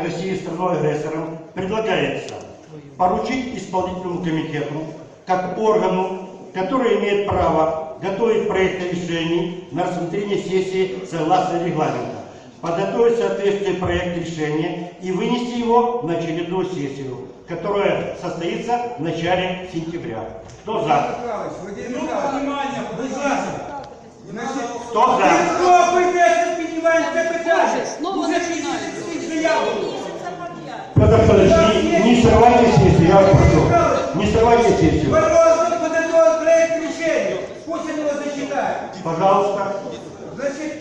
России страной-агрессором предлагается поручить исполнительному комитету, как органу, который имеет право готовить проекты решений на рассмотрение сессии согласно регламента, подготовить соответствующий проект решения и вынести его на очередную сессию, которая состоится в начале сентября. Кто за? Минуту внимания, будь ласка. Значить, Хто за? Ніхто прийдеться піднімаємо це питання. Боже, Петр Федорович, не, не срывайте сессию, я вас прошу. Не срывайте сессию. Морозов подготовил проект решения. Пусть они его зачитают. Пожалуйста. Значит,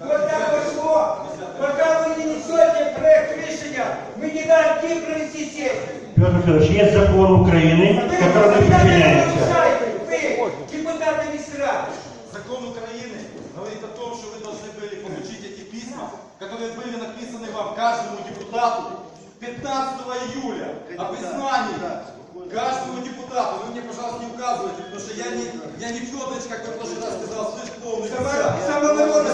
вот так пошло. Пока вы не несете проект решения, мы не дадим провести сессию. Петр Федорович, есть закон Украины, Вы который не нарушаете, вы, депутаты Мисра. Закон Украины которые были написаны вам каждому депутату 15 июля о признании каждому депутату. Вы мне, пожалуйста, не указывайте, потому что я не, я не Федорович, как вы в прошлый раз сказал, слышь, полный Само- Самооборона.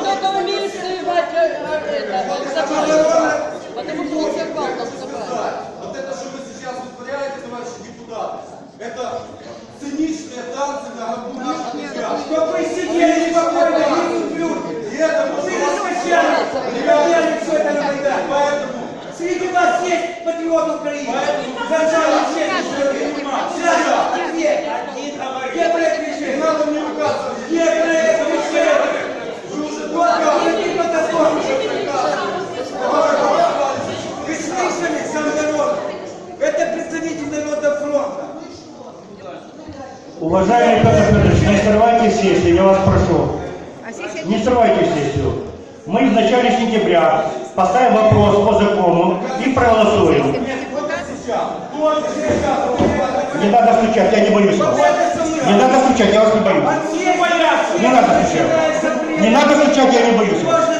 Кто-то умеет срывать э, это. Потому что он там собрание. Вот это, что вы сейчас вытворяете, товарищи депутаты, это циничные танцы на гробу наших ребят. Чтоб вы сидели раскачали, привязали все это на Майдан. Поэтому Среди вас есть патриот Украины. Зачем честно Сейчас, где? Где проект не решения? надо мне указывать. Где проект решения? Вы уже Вот два раза какие подготовки. Вы слышали, сам народ? Это представитель Народного фронта. Уважаемый Петр Федорович, не срывайте сессию, я вас прошу. Не срывайте сессию. Мы в начале сентября поставим вопрос по закону и проголосуем. Не надо стучать, я не боюсь. Не надо стучать, я вас не боюсь. Не надо стучать. Не надо стучать, я не боюсь.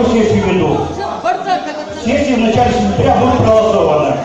рабочую приведу. Сессия в начале сентября будет проголосована.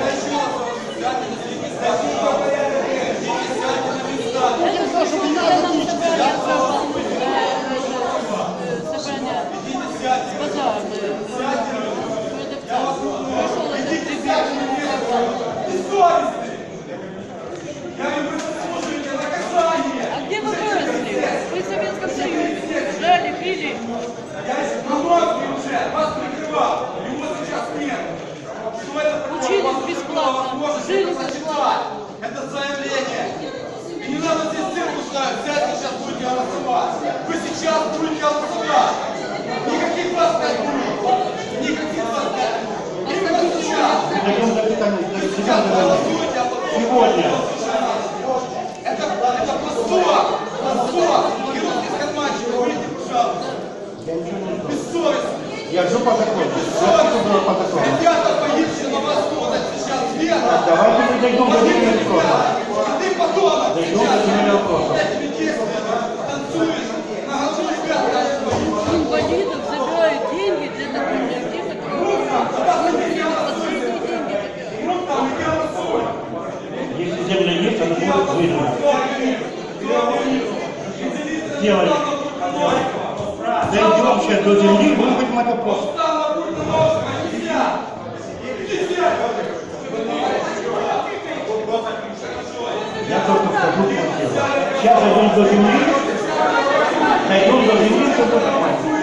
Держу по закону. Держу по закону. Ребята погибшие на Востоке сейчас верно. Давайте мы дойдем до миллиона. Ты подонок Дойдем до миллиона. Танцуешь, на голову забирают деньги для таких которые... Если земля есть, она будет выжить. Делай вообще до земли выходим это просто. Устава Я только в квартиру. Сейчас я до земли, дойду до земли, чтобы попасть.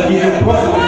but he's impressive.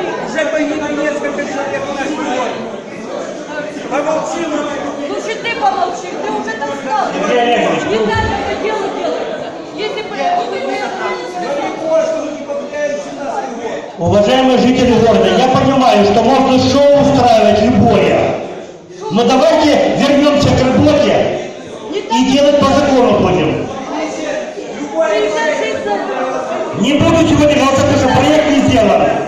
это погибло несколько человек в нашей городе. Помолчи, мама. Лучше ну ты помолчи, ты уже достал. Не ну. так это дело делается. Если бы это было... Уважаемые жители города, я понимаю, что можно шоу устраивать любое, но давайте вернемся к работе и делать по закону будем. Не буду сегодня голосовать, что проект не сделан.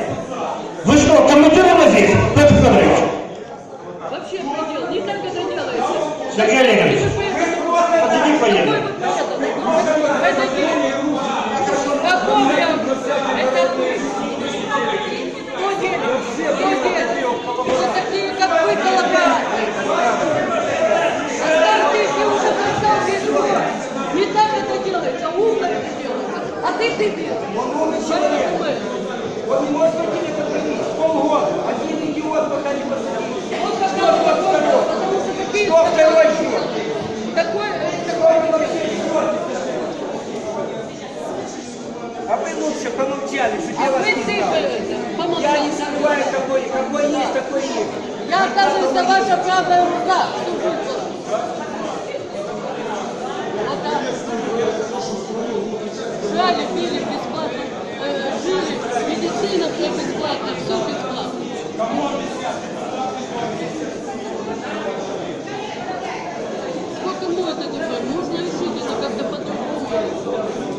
А вы лучше помолчали, что а не знаю. Я не скрываю такой, какой есть, такой есть. Я оказываюсь на ваша правая рука. Жали, пили бесплатно, э, е, жили, медицина все бесплатно, все бесплатно. Сколько может это делать? Нужно решить это как-то по-другому.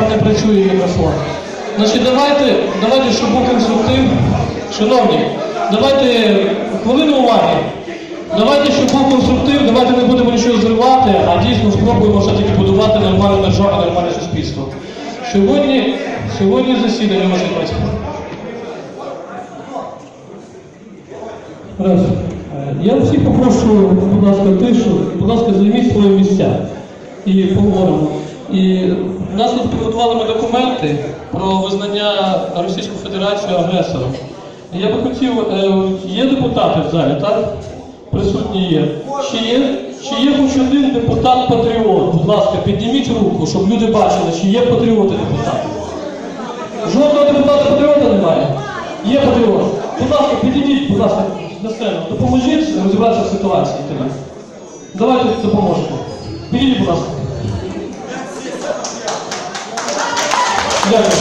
Там не працює мікрофон. Значить, давайте, давайте, щоб був конструктив. Шановні, давайте хвилину уваги. Давайте, щоб був конструктив, давайте не будемо нічого зривати, а дійсно спробуємо все-таки будувати нормальну державу, нормальне суспільство. Сьогодні, сьогодні засідання може бути. Раз. Е, Я всіх попрошу, будь ласка, тишу, будь ласка, займіть свої місця і поговоримо. І нас тут підготували ми документи про визнання Російську Федерацію агресором. Я би хотів, е, є депутати в залі, так? Присутні є. Чи є, чи є хоч один депутат-патріот? Будь ласка, підніміть руку, щоб люди бачили, чи є патріоти депутати. Жодного депутата патріота немає. Є патріот. Будь ласка, підійдіть, будь ласка, на сцену. Допоможіть розібратися в ситуації. Давайте допоможемо. Підійдіть, будь ласка. Дякую.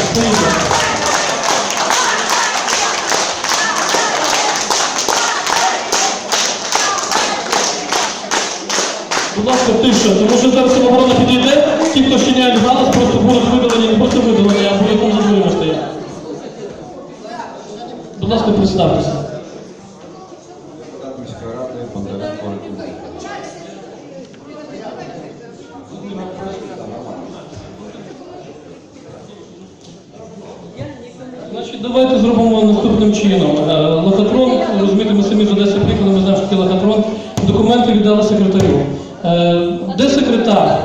Будь ласка, тиша, тому що зараз оборона підійде, ті, хто щиняють галас, просто будуть видалені, не просто видалені, а будуть за стояти. Будь ласка, представтеся. Депутат міської ради Бондаренко Ольга. Значить, давайте зробимо наступним чином. Е, Лохотрон, розумієте, ми самі з Одеси приїхали, ми знаємо, що таке лохотрон. Документи віддали секретарю. Е, Де секретар?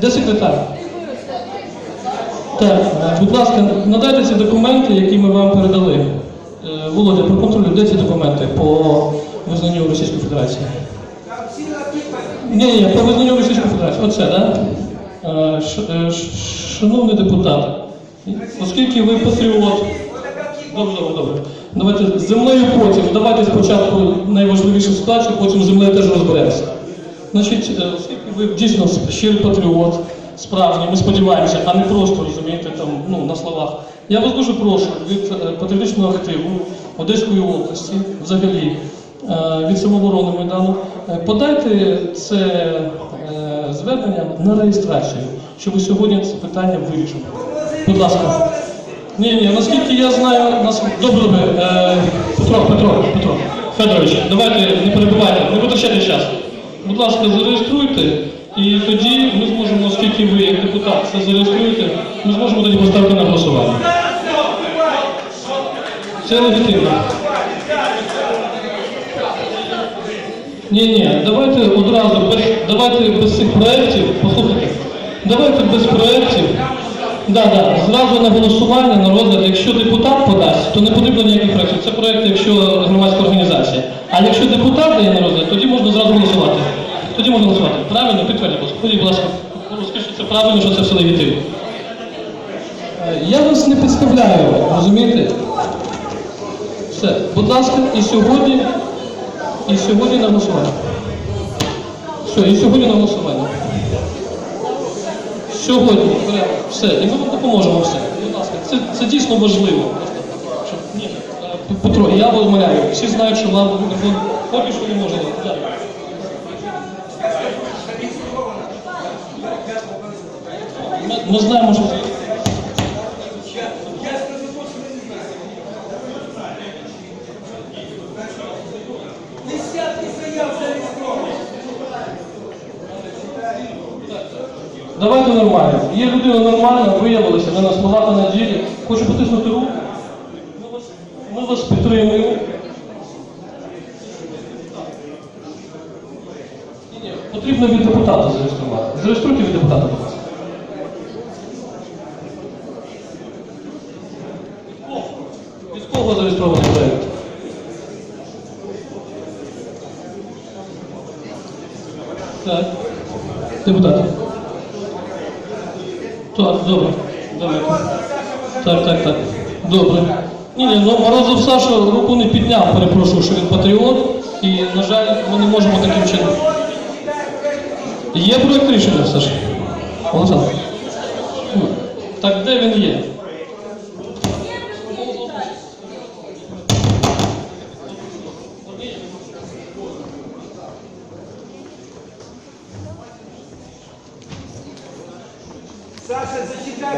Де секретар? Так, будь ласка, надайте ці документи, які ми вам передали. Е, Володя, проконтролюй, де ці документи по визнанню Російської Федерації? Ні, ні, по визнанню Російської Федерації. Оце, так? Да? Е, Шановний депутат, оскільки ви патріот, Добре, добре, добре. Давайте з землею потім. Давайте спочатку найважливішу ситуацію, потім з землею теж розберемося. Значить, е, оскільки ви дійсно щирий патріот, справжній, ми сподіваємося, а не просто розумієте там ну, на словах. Я вас дуже прошу від е, патріотичного активу Одеської області, взагалі, е, від самооборони Майдану, подайте це звернення на реєстрацію, щоб сьогодні це питання вирішили. Будь ласка. Ні, ні, наскільки я знаю, нас добре. Е, Петро, Петро, Петро, Федорович, давайте не перебивайте, не витрачайте час. Будь ласка, зареєструйте, і тоді ми зможемо, оскільки ви як депутат це зареєструєте, ми зможемо тоді поставити на голосування. Це легітимно. Ні, ні, давайте одразу без давайте без цих проєктів, послухайте, давайте без проєктів. Да, да, зразу на голосування на розгляд, якщо депутат подасть, то не потрібно ніяких проєктів. Це проєкт, якщо громадська організація. А якщо депутат дає на розгляд, тоді можна зразу голосувати. Тоді можна голосувати. Правильно? Підтвердіть, будь будь ласка, розкажіть, що це правильно, що це все легітимно. Е, Я вас не підставляю, розумієте? Все, будь ласка, і сьогодні, і сьогодні на голосування. Все, і сьогодні на голосування. Сьогодні. Все, і ми вам допоможемо все. Це, це дійсно важливо. Просто, щоб, ні, е, Петро, я вимовляю. всі знають, що вам мікрофон поки що не може. Ми, ми знаємо, що це. Я скажу то, що ви не знаєте. Десятки заяв зареєстровані. Давайте нормально. Є людина нормальна, виявилася, не на словах, а на ділі. Хочу потиснути руку. Ми вас, ми вас підтримуємо. Ні, ні, Потрібно від депутата зареєструвати. Зареєструйте від депутата, будь ласка. Від кого зареєстрований проєкт? Так. Депутат. Так, добре. Добре. Так, так, так. Добре. Ні, ні, ну Морозов Саша руку не підняв, перепрошую, що він патріот. І, на жаль, ми не можемо таким чином. Є проєкт рішення, Саша? Олександр. Так де він є?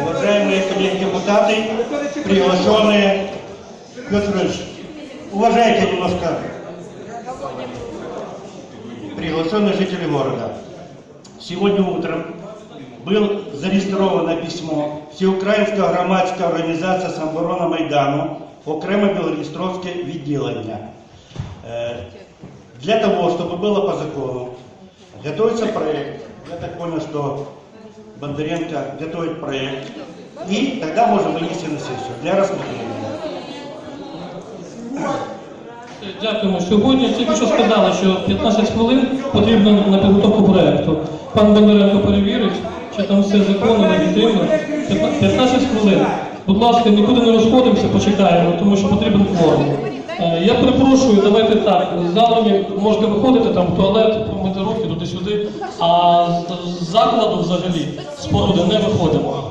уважаемые коллеги-депутаты, приглашенные. Петр Ильич, уважайте немножко приглашенные жители города. Сегодня утром было зарегистрировано письмо Всеукраїнська громадська організація «Самоборона Майдану», окремо Білорістровське відділення. Э, Для того, чтобы было по закону, готовится проект. Я так понял, что Бондаренко готовит проект. И тогда можем вынести на сессию для рассмотрения. Дякуємо. Сьогодні тільки що сказали, що 15 хвилин потрібно на підготовку проекту. Пан Бондаренко перевірить, чи там все законно, легітимно. 15 хвилин. Будь ласка, нікуди не розходимося, почекаємо, тому що потрібен кворум. Е, Я перепрошую, давайте так. З залами можете виходити там в туалет, помити руки туди-сюди, а з- закладу взагалі споруди не виходимо.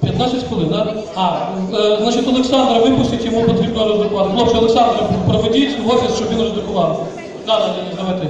15 хвилин, так? А, е, значить, Олександра випустить, йому потрібно роздрукувати. Хлопці, Олександра, проведіть в офіс, щоб він роздрукував. Да, давайте.